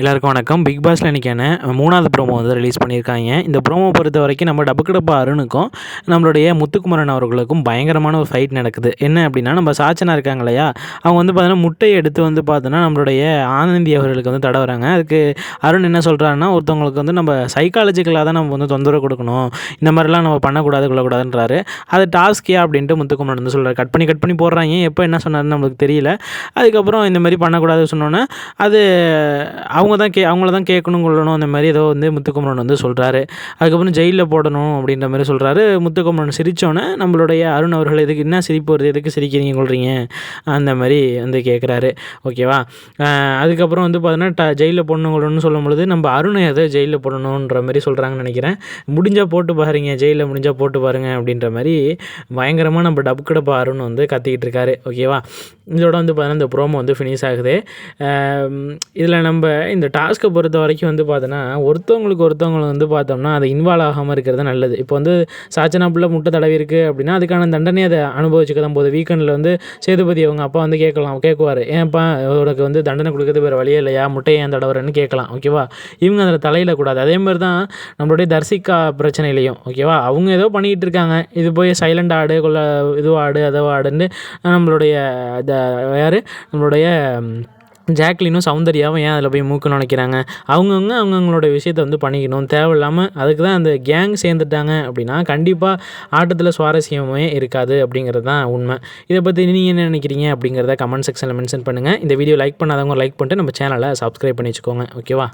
எல்லாருக்கும் வணக்கம். பிக் பாஸில் இன்றைக்கான மூணாவது ப்ரோமோ வந்து ரிலீஸ் பண்ணியிருக்காங்க. இந்த ப்ரோமோ பொறுத்த வரைக்கும் நம்ம டபுக்கடப்பா அருணுக்கும் நம்மளுடைய முத்துக்குமரன் அவர்களுக்கும் பயங்கரமான ஒரு ஃபைட் நடக்குது. என்ன அப்படின்னா நம்ம சாச்சனா இருக்காங்க இல்லையா? அவங்க வந்து பார்த்தோன்னா முட்டையை எடுத்து வந்து பார்த்தோன்னா நம்மளுடைய ஆனந்தி அவர்களுக்கு வந்து தட வராங்க. அதுக்கு அருண் என்ன சொல்கிறாருன்னா ஒருத்தவங்களுக்கு வந்து நம்ம சைக்காலஜிக்கலாக தான் நம்ம வந்து தொந்தரவு கொடுக்கணும். இந்த மாதிரிலாம் நம்ம பண்ணக்கூடாது கொள்ளக்கூடாதுன்றாரு அது டாஸ்கியா அப்படின்ட்டு முத்துக்குமரன் வந்து சொல்கிறார் கட் பண்ணி கட் பண்ணி போடுறாங்க. எப்போ என்ன சொன்னார்னு நம்மளுக்கு தெரியல. அதுக்கப்புறம் இந்த மாதிரி பண்ணக்கூடாது சொன்னோன்னே அது அவங்க தான் கே அவங்கள தான் கேட்கணும் கொள்ளணும் அந்த மாதிரி ஏதோ வந்து முத்துக்குமரன் வந்து சொல்கிறாரு அதுக்கப்புறம் ஜெயிலில் போடணும் அப்படின்ற மாதிரி சொல்கிறாரு முத்துக்குமரன் சிரித்தோன்னே நம்மளுடைய அருண் அவர்கள் எதுக்கு என்ன சிரிப்பு வருது எதுக்கு சிரிக்கிறீங்க கொள்றீங்க? அந்த மாதிரி வந்து கேட்குறாரு ஓகேவா? அதுக்கப்புறம் வந்து பார்த்தீங்கன்னா ட ஜெயிலில் போடணும் கொள்ளணும்னு சொல்லும் பொழுது நம்ம அருணை எதை ஜெயிலில் போடணுன்ற மாதிரி சொல்கிறாங்கன்னு நினைக்கிறேன். முடிஞ்சால் போட்டு பாருங்க ஜெயிலில் முடிஞ்சால் போட்டு பாருங்க அப்படின்ற மாதிரி பயங்கரமாக நம்ம டப்புக்கடப்பா அருண் வந்து கத்திக்கிட்டு இருக்காரு. ஓகேவா? இதோட வந்து பார்த்தீங்கன்னா இந்த ப்ரோமோ வந்து ஃபினிஷ் ஆகுது. இதில் நம்ம இந்த டாஸ்க்கை பொறுத்த வரைக்கும் வந்து பார்த்தோன்னா ஒருத்தவங்களுக்கு ஒருத்தவங்களை வந்து பார்த்தோம்னா அதை இன்வால்வ் ஆகாமல் இருக்கிறது நல்லது. இப்போ வந்து சாச்சனா பிள்ளை முட்டை தடவி இருக்குது அப்படின்னா அதுக்கான தண்டனை அதை அனுபவிச்சுக்க தான் போகுது. வீக்கெண்டில் வந்து சேதுபதி அவங்க அப்பா வந்து கேட்கலாம் கேட்குவார். ஏன்ப்பா உனக்கு வந்து தண்டனை கொடுக்குறது வேறு வழியே இல்லையா? முட்டையை ஏன் தடவுறன்னு கேட்கலாம் ஓகேவா? இவங்க அதில் தலையில கூடாது. அதே மாதிரி தான் நம்மளுடைய தர்சிகா பிரச்சனையிலையும் ஓகேவா? அவங்க ஏதோ பண்ணிக்கிட்டு இருக்காங்க. இது போய் சைலண்ட் ஆடு கொள்ள இதுவாடு ஆடு அதை ஆடுன்னு நம்மளுடைய யார்? நம்மளுடைய ஜாக்லினும் சௌந்தர்யாவும் ஏன் அதில் போய் மூக்கு நினைக்கிறாங்க அவங்கவுங்க அவங்கவுங்களோட விஷயத்தை வந்து பண்ணிக்கணும். தேவையில்லாமல் அதுக்கு தான் அந்த கேங் சேர்ந்துட்டாங்க அப்படின்னா கண்டிப்பாக ஆட்டத்தில் சுவாரஸ்யமே இருக்காது அப்படிங்கிறது தான் உண்மை. இதை பற்றி நீங்கள் என்ன நினைக்கிறீங்க அப்படிங்கிறத கமெண்ட் செக்ஷனில் மென்ஷன் பண்ணுங்கள் இந்த வீடியோ லைக் பண்ணாதவங்க லைக் பண்ணிட்டு நம்ம சேனலை சப்ஸ்கிரைப் பண்ணி வச்சுக்கோங்க. ஓகேவா